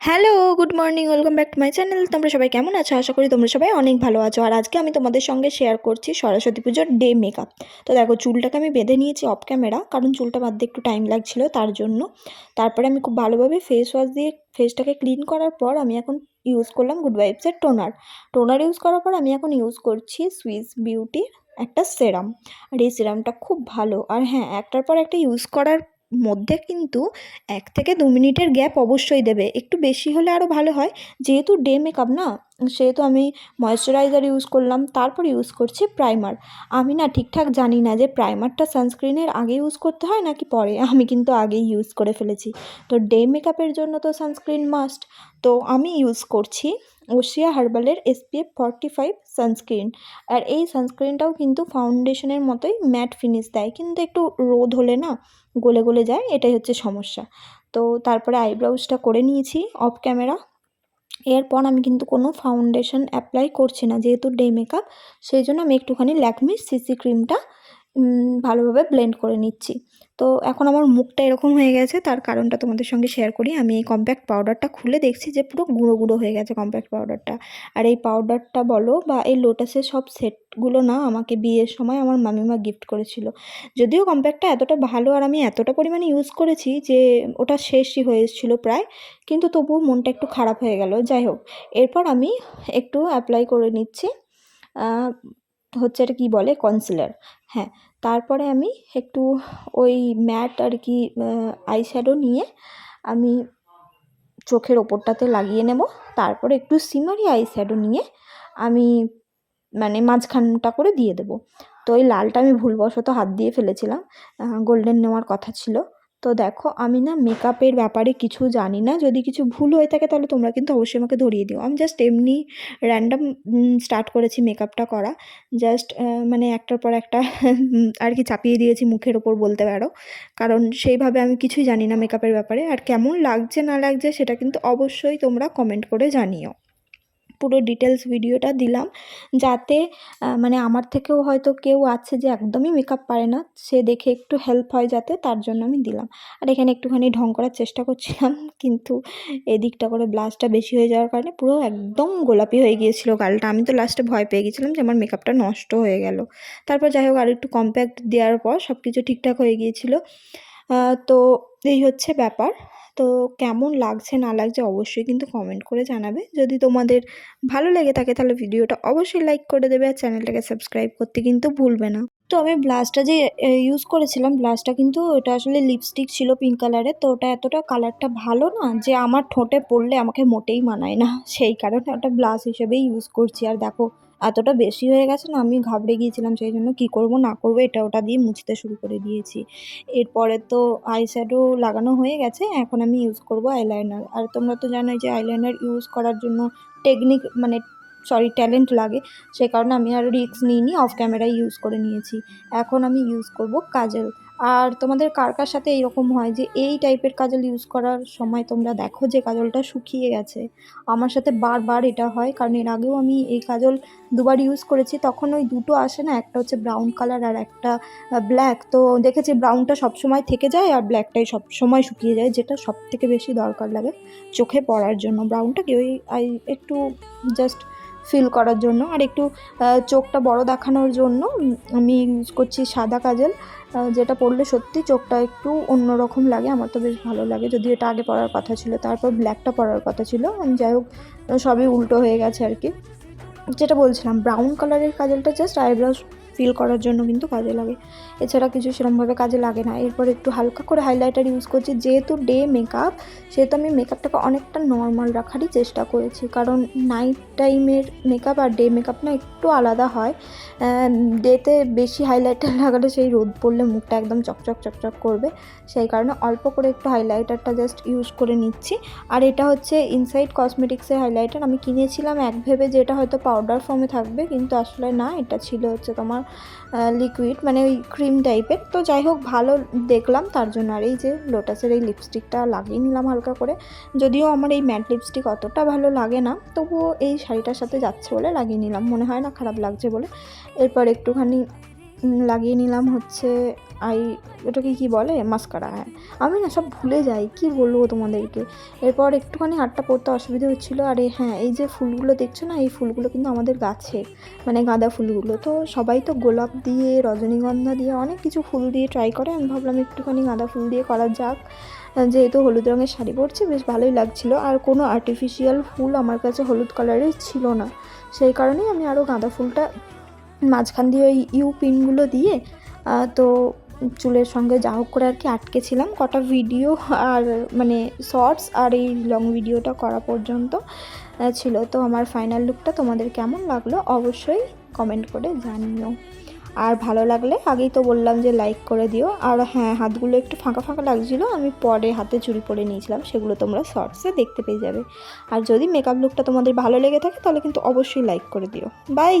Hello, good morning, welcome back to my channel. তোমরা সবাই কেমন আছো? আশা করি তোমরা সবাই অনেক ভালো আছো। আর আজকে আমি তোমাদের সঙ্গে শেয়ার করছি সরস্বতী পুজোর ডে মেকআপ তো দেখো, চুলটাকে আমি বেঁধে নিয়েছি অফ ক্যামেরা কারণ চুলটা বাঁধতে একটু টাইম লাগছিল তার জন্য। তারপরে আমি খুব ভালোভাবে ফেস ওয়াশ দিয়ে ফেসটাকে ক্লিন করার পর আমি এখন ইউজ করলাম গুড ভাইবসের টোনার টোনার ইউজ করার পর আমি এখন ইউজ করছি সুইস বিউটির একটা সেরাম আর এই সেরামটা খুব ভালো। আর হ্যাঁ একটার পর একটা ইউজ করার মধ্যে কিন্তু এক থেকে দু মিনিটের গ্যাপ অবশ্যই দেবে। একটু বেশি হলে আরও ভালো হয়। যেহেতু ডে মেকআপ না সেহেতু আমি ময়শ্চারাইজার ইউজ করলাম, তারপর ইউজ করছি প্রাইমার আমি না ঠিকঠাক জানি না যে প্রাইমারটা সানস্ক্রিনের আগে ইউজ করতে হয় নাকি পরে? আমি কিন্তু আগেই ইউজ করে ফেলেছি। তো ডে মেকআপের জন্য তো সানস্ক্রিন মাস্ট তো আমি ইউজ করছি ওশিয়া হার্বালের এসপিএফ ফর্টি ফাইভ সানস্ক্রিন আর এই সানস্ক্রিনটাও কিন্তু ফাউন্ডেশনের মতোই ম্যাট ফিনিশ দেয়। কিন্তু একটু রোদ হলে না গলে গলে যায়, এটাই হচ্ছে সমস্যা। তো তারপরে আইব্রাউজটা করে নিয়েছি অফ ক্যামেরা এরপর আমি কিন্তু কোনো ফাউন্ডেশন অ্যাপ্লাই করছি না, যেহেতু ডে মেকআপ সেই জন্য আমি একটুখানি ল্যাকমি সিসি ক্রিমটা ভালোভাবে ব্লেন্ড করে নিচ্ছি। তো এখন আমার মুখটা এরকম হয়ে গেছে, তার কারণটা তোমাদের সঙ্গে শেয়ার করি। আমি এই কম্প্যাক্ট পাউডারটা খুলে দেখছি যে পুরো গুঁড়ো গুঁড়ো হয়ে গেছে কম্প্যাক্ট পাউডারটা আর এই পাউডারটা বলো বা এই লোটাসের সব সেটগুলো না আমাকে বিয়ের সময় আমার মামিমা গিফট করেছিল। যদিও কম্প্যাক্টটা এতটা ভালো আর আমি এতটা পরিমাণে ইউজ করেছি যে ওটা শেষই হয়ে এসেছিল প্রায়, কিন্তু তবুও মনটা একটু খারাপ হয়ে গেল। যাই হোক, এরপর আমি একটু অ্যাপ্লাই করে নিচ্ছি হচ্ছে এটা কী বলে কনসিলার হ্যাঁ। তারপরে আমি একটু ওই ম্যাট আর কি আইশ্যাডো নিয়ে আমি চোখের ওপরটাতে লাগিয়ে নেব। তারপরে একটু সিমারি আইশ্যাডো নিয়ে আমি মানে মাঝখানটা করে দিয়ে দেবো। তো ওই লালটা আমি ভুলবশত হাত দিয়ে ফেলেছিলাম গোল্ডেন নেওয়ার কথা ছিল। তো দেখো, আমি না মেকআপের ব্যাপারে কিছু জানি না। যদি কিছু ভুল হয়ে থাকে তাহলে তোমরা কিন্তু অবশ্যই আমাকে ধরিয়ে দিও। আমি জাস্ট এমনি র্যান্ডাম স্টার্ট করেছি মেকআপটা করা। জাস্ট মানে একটার পর একটা, আর কি চাপিয়ে দিয়েছি মুখের ওপর বলতে পারো। কারণ সেইভাবে আমি কিছুই জানি না মেকআপের ব্যাপারে। আর কেমন লাগছে না লাগছে সেটা কিন্তু অবশ্যই তোমরা কমেন্ট করে জানিও। পুরো ডিটেলস ভিডিওটা দিলাম। যাতে মানে আমার থেকেও হয়তো কেউ আছে যে একদমই মেকআপ পারে না, সে দেখে একটু হেল্প হয় যাতে, তার জন্য আমি দিলাম। আর এখানে একটুখানি ঢং করার চেষ্টা করছিলাম, কিন্তু এদিকটা করে ব্লাশটা বেশি হয়ে যাওয়ার কারণে পুরো একদম গোলাপি হয়ে গিয়েছিল গালটা। আমি তো লাস্টে ভয় পেয়ে গেছিলাম যে আমার মেকআপটা নষ্ট হয়ে গেল। তারপর যাই হোক, আর একটু কম্প্যাক্ট দেওয়ার পর সব কিছু ঠিকঠাক হয়ে গিয়েছিল। তো এই হচ্ছে ব্যাপার। তো কেমন লাগছে না লাগছে অবশ্যই কিন্তু কমেন্ট করে জানাবে। যদি তোমাদের ভালো লেগে থাকে তাহলে ভিডিওটা অবশ্যই লাইক করে দেবে আর চ্যানেলটাকে সাবস্ক্রাইব করতে কিন্তু ভুলবে না। তো আমি ব্লাশটা যে ইউজ করেছিলাম ব্লাশটা কিন্তু ওটা আসলে লিপস্টিক ছিল পিঙ্ক কালারের তো ওটা এতটা কালারটা ভালো না যে আমার ঠোঁটে পড়লে আমাকে মোটেই মানায় না। সেই কারণে ওটা ব্লাশ হিসেবেই ইউজ করছি। আর দেখো এতটা বেশি হয়ে গেছে না, আমি ঘাবড়ে গিয়েছিলাম সেই জন্য কী করব, না করব, এটা ওটা দিয়ে মুছতে শুরু করে দিয়েছি। এরপরে তো আই শ্যাডো লাগানো হয়ে গেছে, এখন আমি ইউজ করব আইলাইনার আর তোমরা তো জানোই যে আইলাইনার ইউজ করার জন্য টেকনিক মানে সরি ট্যালেন্ট লাগে, সে কারণে আমি আর রিস্ক নিইনি অফ ক্যামেরায় ইউজ করে নিয়েছি। এখন আমি ইউজ করব কাজল আর তোমাদের কার কার সাথে এইরকম হয় যে এই টাইপের কাজল ইউজ করার সময় তোমরা দেখো যে কাজলটা শুকিয়ে গেছে? আমার সাথে বারবার এটা হয়, কারণ এর আগেও আমি এই কাজল দুবার ইউজ করেছি, তখন ওই দুটো আসে না, একটা হচ্ছে ব্রাউন কালার আর একটা ব্ল্যাক তো দেখেছি ব্রাউনটা সবসময় থেকে যায় আর ব্ল্যাকটাই সব সময় শুকিয়ে যায়, যেটা সব থেকে বেশি দরকার লাগে চোখে পড়ার জন্য। ব্রাউনটাকে ওই, আই, একটু জাস্ট ফিল করার জন্য। আর একটু চোখটা বড় দেখানোর জন্য আমি ইউজ করছি সাদা কাজল। যেটা পরলে সত্যি চোখটা একটু অন্যরকম লাগে। আমার তো বেশ ভালো লাগে। যদি এটা আগে পরার কথা ছিল, তারপর ব্ল্যাকটা পরার কথা ছিল। আমি যাই হোক, সবই উল্টো হয়ে গেছে আর কি। যেটা বলছিলাম ব্রাউন কালারের কাজলটা জাস্ট আইব্রাউজ ফিল করার জন্য কিন্তু কাজে লাগে। এছাড়া কিছু সেরকমভাবে কাজে লাগে না। এরপর একটু হালকা করে হাইলাইটার ইউজ করছি। যেহেতু ডে মেকআপ সেহেতু আমি মেকআপটাকে অনেকটা নর্মাল রাখারই চেষ্টা করেছি। কারণ নাইট টাইমের মেকআপ আর ডে মেকআপ না একটু আলাদা হয়। ডেতে বেশি হাইলাইটার লাগালে সেই রোদ পড়লে মুখটা একদম চকচক চকচক করবে। সেই কারণে অল্প করে একটু হাইলাইটারটা জাস্ট ইউজ করে নিচ্ছি। আর এটা হচ্ছে ইনসাইড কসমেটিক্সের হাইলাইটার আমি কিনেছিলাম, এক ভেবে যে এটা হয়তো পাউডার ফর্মে থাকবে, কিন্তু আসলে না, এটা ছিল হচ্ছে তোমার লিকুইড মানে ওই ক্রিম টাইপের তো যাই হোক, ভালো দেখলাম, তার জন্য আর এই যে লোটাসের এই লিপস্টিকটা লাগিয়ে নিলাম হালকা করে। যদিও আমার এই ম্যাট লিপস্টিক অতটা ভালো লাগে না, তবুও এই শাড়িটার সাথে যাচ্ছে বলে লাগিয়ে নিলাম। মনে হয় না খারাপ লাগছে বলে। এরপর একটুখানি লাগিয়ে নিলাম হচ্ছে, আই ওটাকে কি বলে? মাস্কারা হ্যাঁ। আমি না সব ভুলে যাই, কি বলব তোমাদেরকে? এরপর একটুখানি হাতটা পড়তে অসুবিধা হচ্ছিল, আর হ্যাঁ এই যে ফুলগুলো দেখছ না, এই ফুলগুলো কিন্তু আমাদের গাছে মানে গাঁদা ফুলগুলো। তো সবাই তো গোলাপ দিয়ে, রজনীগন্ধা দিয়ে অনেক কিছু ফুল দিয়ে ট্রাই করে, আমি ভাবলাম একটুখানি গাঁদা ফুল দিয়ে করা যাক। যেহেতু হলুদ রঙের শাড়ি পরছি, বেশ ভালোই লাগছিল। আর কোনো আর্টিফিশিয়াল ফুল আমার কাছে হলুদ কালারের ছিল না। সেই কারণেই আমি আরও গাঁদা ফুলটা মাঝখান দিয়ে ওই ইউ পিনগুলো দিয়ে তো চুলের সঙ্গে যা হোক করে আর কি আটকেছিলাম কটা ভিডিও আর মানে শর্টস আর এই লং ভিডিওটা করা পর্যন্ত ছিল। তো আমার ফাইনাল লুকটা তোমাদের কেমন লাগল অবশ্যই কমেন্ট করে জানিও। আর ভালো লাগলে আগেই তো বললাম যে লাইক করে দিও। আর হ্যাঁ হাতগুলো একটু ফাঁকা ফাঁকা লাগছিল, আমি পরে হাতে চুড়ি পরে নিয়েছিলাম, সেগুলো তোমরা শর্টসে দেখতে পেয়ে যাবে। আর যদি মেকআপ লুকটা তোমাদের ভালো লেগে থাকে, তাহলে কিন্তু অবশ্যই লাইক করে দিও। বাই